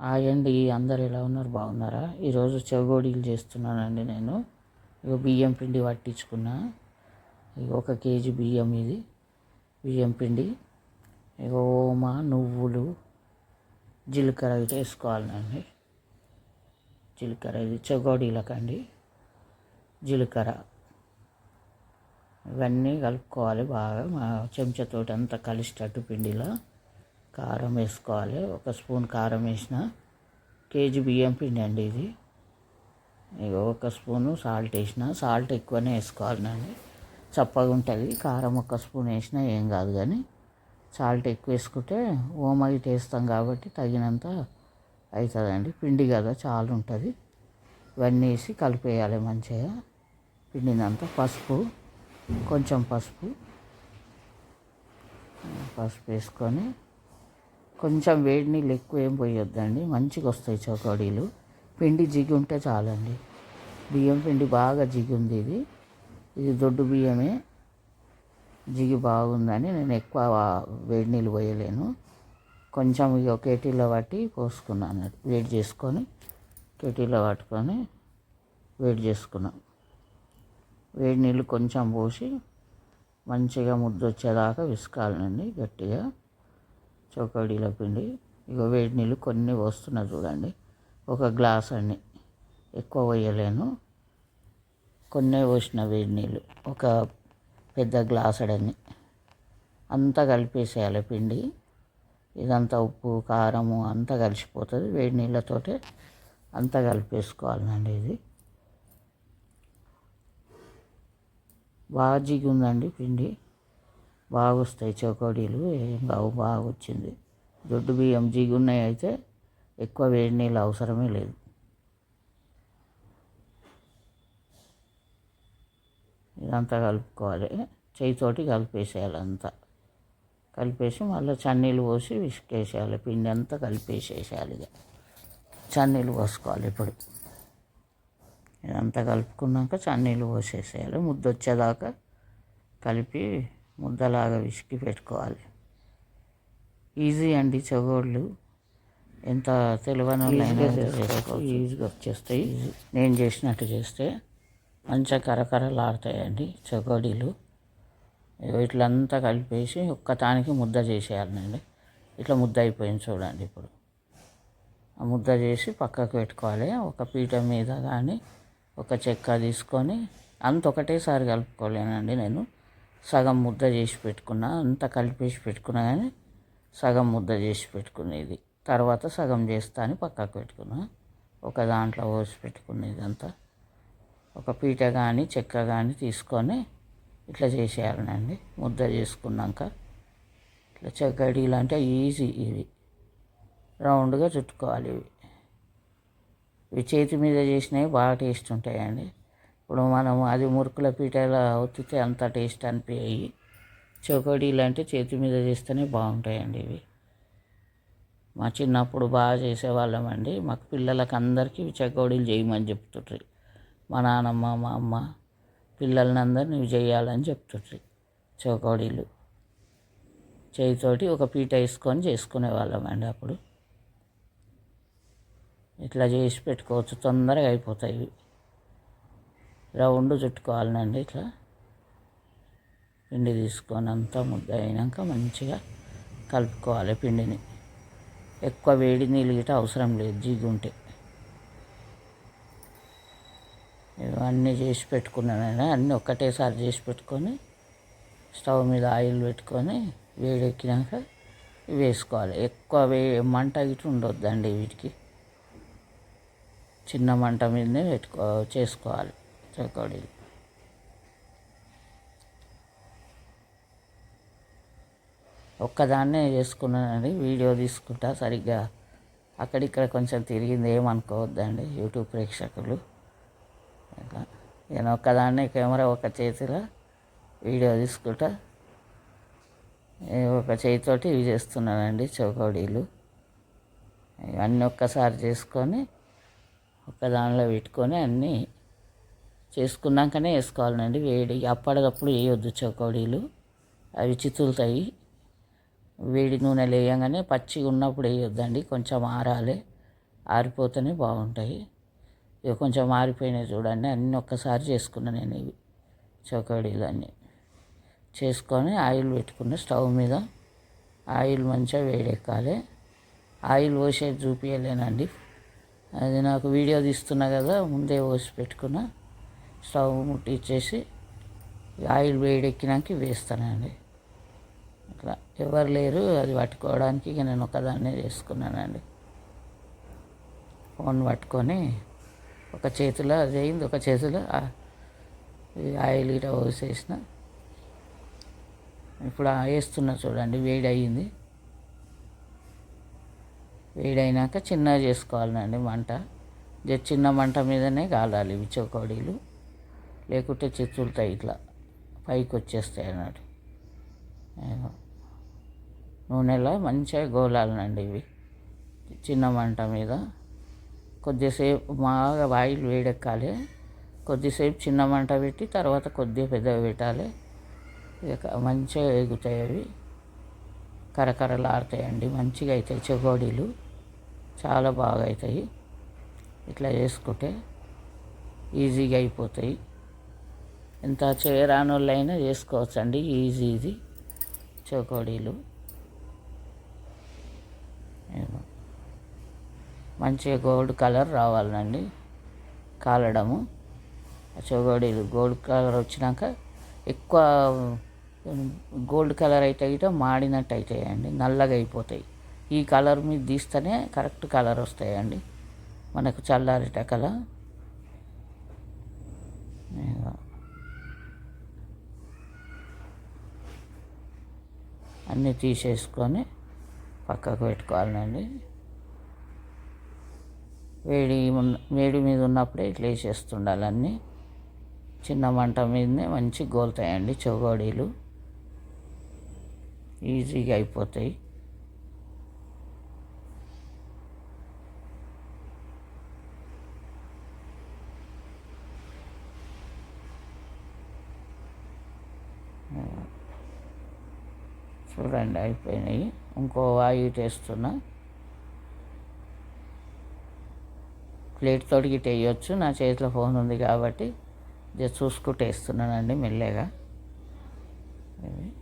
Hi అండి అందరు ఎలా ఉన్నారు? బాగున్నారా? ఈరోజు చెవగోడీలు చేస్తున్నానండి నేను. ఇక బియ్యం పిండి పట్టించుకున్నా. ఇక ఒక కేజీ బియ్యం ఇది. బియ్యం పిండి. ఇక ఓమ నువ్వులు జీలకర్ర ఇటు వేసుకోవాలండి జీలకర్ర ఇది చెగోడీలకండి జీలకర్ర. ఇవన్నీ కలుపుకోవాలి బాగా. మా చెంచాతోటి అంతా కలిసేటట్టు పిండిలో. కారం వేసుకోవాలి. ఒక స్పూన్ కారం వేసిన కేజీ బియ్యం పిండి అండి ఇది. ఇక ఒక స్పూను సాల్ట్ వేసిన. సాల్ట్ ఎక్కువనే వేసుకోవాలండి చప్పగా ఉంటుంది. కారం ఒక స్పూన్ వేసినా ఏం కాదు కానీ సాల్ట్ ఎక్కువ వేసుకుంటే ఓమ వేస్తాం కాబట్టి తగినంత అవుతుందండి పిండి కదా చాలా ఉంటుంది. ఇవన్నీ వేసి కలిపేయాలి మంచిగా. పిండినంతా పసుపు కొంచెం పసుపు పసుపు వేసుకొని కొంచెం వేడి నీళ్ళు ఎక్కువ ఏం పోయొద్దండి. మంచిగా వస్తాయి చకోడీలు. పిండి జిగి ఉంటే చాలండి. బియ్యం పిండి బాగా జిగి ఉంది ఇది. ఇది దొడ్డు బియ్యమే. జిగి బాగుందని నేను ఎక్కువ వేడి నీళ్ళు పోయలేను. కొంచెం ఇక కేటీలో పట్టి పోసుకున్నాను. వేడి చేసుకొని కేటీలో పట్టుకొని వేడి చేసుకున్నాం. వేడి నీళ్ళు కొంచెం పోసి మంచిగా ముద్ద వచ్చేదాకా విసుకాలండి గట్టిగా. చౌకడీల పిండి ఇక వేడి నీళ్ళు కొన్ని పోస్తున్నా చూడండి. ఒక గ్లాస్ అండి ఎక్కువ పోయలేను. కొన్ని పోసిన వేడి నీళ్ళు. ఒక పెద్ద గ్లాస్ అడని అంతా కలిపేసేయాలి పిండి. ఇదంతా ఉప్పు కారము అంతా కలిసిపోతుంది. వేడి నీళ్ళతోటే అంతా కలిపేసుకోవాలండి ఇది. బాగా జిగి ఉందండి పిండి. బాగా వస్తాయి చకోడీలు ఏం కావు బాగా వచ్చింది దొడ్డు బియ్యం జిగున్నాయి అయితే ఎక్కువ వేడి నీళ్ళు అవసరమే లేదు. ఇదంతా కలుపుకోవాలి. చేయితోటి కలిపేసేయాలి అంతా. కలిపేసి మళ్ళీ చన్నీళ్ళు పోసి విసుకేసేయాలి. పిండి అంతా కలిపేసేసేయాలి ఇక. చన్నీళ్ళు పోసుకోవాలి ఇప్పుడు. ఇదంతా కలుపుకున్నాక చన్నీళ్ళు పోసేసేయాలి. ముద్ద వచ్చేదాకా కలిపి ముద్దలాగా విసికి పెట్టుకోవాలి. ఈజీ అండి చెగోళ్ళు. ఎంత తెలివని ఈజీగా వచ్చేస్తాయి. నేను చేసినట్టు చేస్తే మంచిగా కరకరలాడతాయండి చెగోడీలు. ఇట్లంతా కలిపేసి ఒక్కతానికి ముద్ద చేసేయాలండి ఇట్లా ముద్ద అయిపోయింది చూడండి ఇప్పుడు. ఆ ముద్ద చేసి పక్కకు పెట్టుకోవాలి. ఒక పీట మీద కానీ ఒక చెక్క తీసుకొని అంత ఒకటేసారి కలుపుకోలేనండి నేను. సగం ముద్ద చేసి పెట్టుకున్నా అంతా కలిపేసి పెట్టుకున్నా కానీ సగం ముద్ద చేసి పెట్టుకునేది. తర్వాత సగం చేస్తా అని పక్కకు పెట్టుకున్నా. ఒక దాంట్లో పోసి పెట్టుకునేది అంతా. ఒక పీట కానీ చెక్క కానీ తీసుకొని ఇట్లా చేసేయాలండి ముద్ద చేసుకున్నాక ఇట్లా చెక్కడీలు అంటే ఈజీ ఇవి. రౌండ్గా చుట్టుకోవాలి ఇవి. ఇవి చేతి మీద చేసినవి బాగా టేస్ట్ ఉంటాయండి. ఇప్పుడు మనం అది మురుకుల పీటలా ఒత్తితే అంత టేస్ట్ అనిపించాయి చోకోడీలు అంటే చేతి మీద చేస్తేనే బాగుంటాయండి ఇవి. మా చిన్నప్పుడు బాగా చేసేవాళ్ళమండి మాకు పిల్లలకి అందరికీ చకోడీలు చేయమని చెప్తుండ్రి. మా నానమ్మ మా అమ్మ పిల్లల్ని అందరిని ఇవి చేయాలని చెప్తుండ్రి చకోడీలు. చేయితోటి ఒక పీట వేసుకొని చేసుకునే వాళ్ళమండి అప్పుడు. ఇట్లా చేసి పెట్టుకోవచ్చు తొందరగా అయిపోతాయి రౌండ్ చుట్టుకోవాలండి ఇట్లా. పిండి తీసుకొని అంతా ముద్ద అయినాక మంచిగా కలుపుకోవాలి పిండిని. ఎక్కువ వేడి నీళ్ళు గిట్ట అవసరం లేదు జిగుంటే. ఇవన్నీ చేసి పెట్టుకున్నాను అన్నీ ఒక్కటేసారి చేసి పెట్టుకొని స్టవ్ మీద ఆయిల్ పెట్టుకొని వేడెక్కినాక వేసుకోవాలి. ఎక్కువ వే మంట గిట్ట ఉండొద్దండి వీటికి. చిన్న మంట మీదనే పెట్టుకో చేసుకోవాలి. Recording. ఒక్కదాన్నే చేసుకున్నానండి వీడియో తీసుకుంటా సరిగ్గా. అక్కడిక్కడ కొంచెం తిరిగింది ఏమనుకోవద్దండి యూట్యూబ్ ప్రేక్షకులు. నేను ఒక్కదాన్నే కెమెరా ఒక చేతిలో వీడియో తీసుకుంటా. ఒక చేతితోటి ఇవి చేస్తున్నానండి చౌకోడీలు. ఇవన్నీ ఒక్కసారి చేసుకొని ఒక్కదానిలో పెట్టుకొని అన్నీ చేసుకున్నాకనే వేసుకోవాలండి వేడి అప్పటికప్పుడు వేయొద్దు చకోడీలు. అవి చితులుతాయి. వేడి నూనెలు వేయగానే పచ్చిగా ఉన్నప్పుడు వేయొద్దండి. కొంచెం ఆరాలి. ఆరిపోతేనే బాగుంటాయి. ఇక కొంచెం ఆరిపోయినాయి చూడండి. అన్నీ ఒక్కసారి చేసుకున్నా నేను ఇవి చకోడీలు అన్నీ చేసుకొని ఆయిల్ పెట్టుకున్న స్టవ్ మీద ఆయిల్ మంచిగా వేడెక్కాలి. ఆయిల్ పోసేది చూపించలేనండి అది నాకు వీడియో తీస్తున్నా కదా ముందే పోసి పెట్టుకున్నా. స్టవ్ ముట్టించేసి ఆయిల్ వేడెక్కినాక వేస్తానండి. అట్లా ఎవరు లేరు అది పట్టుకోవడానికి ఇక నేను ఒకదాన్నే చేసుకున్నానండి ఫోన్ పట్టుకొని ఒక చేతిలో అది అయింది ఒక చేతిలో ఆయిల్ ఇట పోసేసిన. ఇప్పుడు వేస్తున్నా చూడండి వేడి అయ్యింది వేడి అయినాక చిన్నగా చేసుకోవాలండి మంట చిన్న మంట మీదనే కాలాలి ఇవి లేకుంటే చిత్తులతో ఇట్లా పైకి వచ్చేస్తాయి అన్నట్టు నూనెలో మంచిగా గోలాలనండి ఇవి. చిన్న మంట మీద. కొద్దిసేపు బాగా ఆయిల్ వేడెక్కాలి. కొద్దిసేపు చిన్న మంట పెట్టి తర్వాత కొద్దిగా పెద్దగా పెట్టాలి. ఇక మంచిగా ఎగుతాయి అవి. కరకరలాడతాయండి. మంచిగా అవుతాయి చెగోడీలు. చాలా బాగా అవుతాయి. ఇట్లా చేసుకుంటే ఈజీగా అయిపోతాయి. ఎంత చేయరాని వాళ్ళైనా చేసుకోవచ్చండి. ఈజీ ఇది. చోకోడీలు. మంచి మంచిగా గోల్డ్ కలర్ రావాలండి. కాలడము. ఆ గోల్డ్ కలర్ వచ్చినాక ఎక్కువ గోల్డ్ కలర్ అయితే అయితే మాడినట్టు అవుతాయండి నల్లగా అయిపోతాయి. ఈ కలర్ మీద తీస్తేనే కరెక్ట్ కలర్ వస్తాయండి. మనకు చల్లారేటకల. ఇదిగో. అన్నీ తీసేసుకొని పక్కకు పెట్టుకోవాలండి. వేడి ఉన్న వేడి మీద ఉన్నప్పుడే ఇట్లా వేసేస్తుండాలి అన్నీ. చిన్న మంట మీదనే మంచి గోలుతాయండి చౌగోడీలు. ఈజీగా అయిపోతాయి. చూడండి అయిపోయినాయి. ఇంకో వాయి వేస్తున్నా. ప్లేట్ తోటి వేయొచ్చు. నా చేతిలో ఫోన్ ఉంది కాబట్టి జస్ట్ చూసుకుంటూ వేస్తున్నానండి మెల్లగా. ఇవి.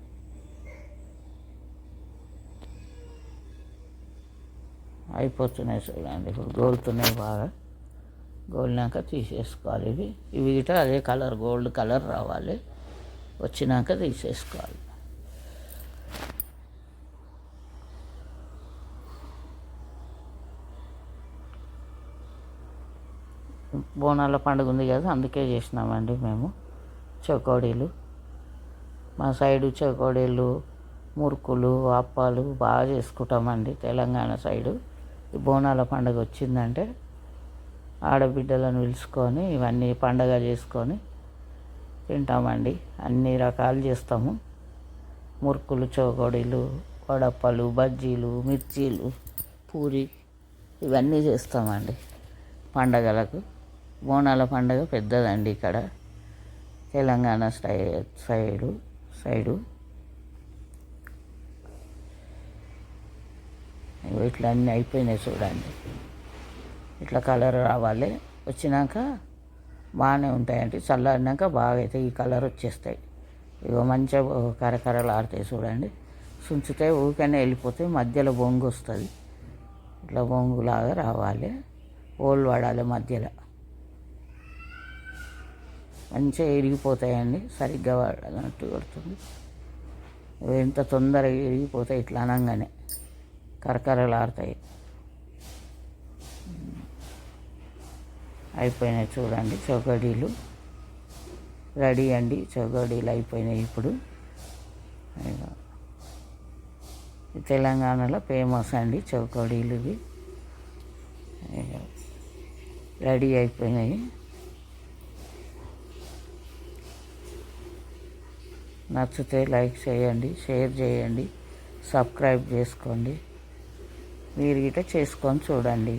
అయిపోతున్నాయి చూడండి ఇప్పుడు గోలుతున్నాయి బాగా. గోలినాక తీసేసుకోవాలి ఇవి. ఇవి గిట అదే కలర్ గోల్డ్ కలర్ రావాలి. వచ్చినాక తీసేసుకోవాలి. బోనాల పండుగ ఉంది కదా అందుకే చేసినామండి మేము. చకోడీలు. మా సైడు చకోడీలు మురుకులు అప్పాలు బాగా చేసుకుంటామండి తెలంగాణ సైడు. ఈ బోనాల పండుగ వచ్చిందంటే ఆడబిడ్డలను పిలుచుకొని ఇవన్నీ పండగ చేసుకొని తింటామండి. అన్ని రకాలు చేస్తాము. మురుకులు చకోడీలు వడప్పలు బజ్జీలు మిర్చీలు పూరి ఇవన్నీ చేస్తామండి పండగలకు. బోనాల పండగ పెద్దదండి ఇక్కడ. Telangana style side side. ఇట్లా అన్నీ అయిపోయినాయి చూడండి. ఇట్లా కలర్ రావాలి. వచ్చినాక బాగానే ఉంటాయండి. చల్లారినాక బాగా అయితే ఈ కలర్ వచ్చేస్తాయి. ఇగో మంచిగా కరకరలు ఆడతాయి చూడండి. సుంచుతాయి ఊరికనే వెళ్ళిపోతాయి. మధ్యలో బొంగు వస్తుంది. ఇట్లా బొంగులాగా రావాలి. ఓళ్ళు పడాలి మధ్యలో. మంచిగా ఇరిగిపోతాయండి. సరిగ్గా వాడాలన్నట్టు కొడుతుంది ఎంత తొందరగా ఇరిగిపోతాయి ఇట్లా అనగానే కరకరలాడతాయి. అయిపోయినాయి చూడండి చౌకడీలు. రెడీ అండి చౌకడీలు అయిపోయినాయి ఇప్పుడు. తెలంగాణలో ఫేమస్ అండి చౌకడీలు ఇవి. రెడీ అయిపోయినాయి. నచ్చితే లైక్ చేయండి షేర్ చేయండి సబ్స్క్రైబ్ చేసుకోండి. మీరు గిట్ట చేసుకొని చూడండి.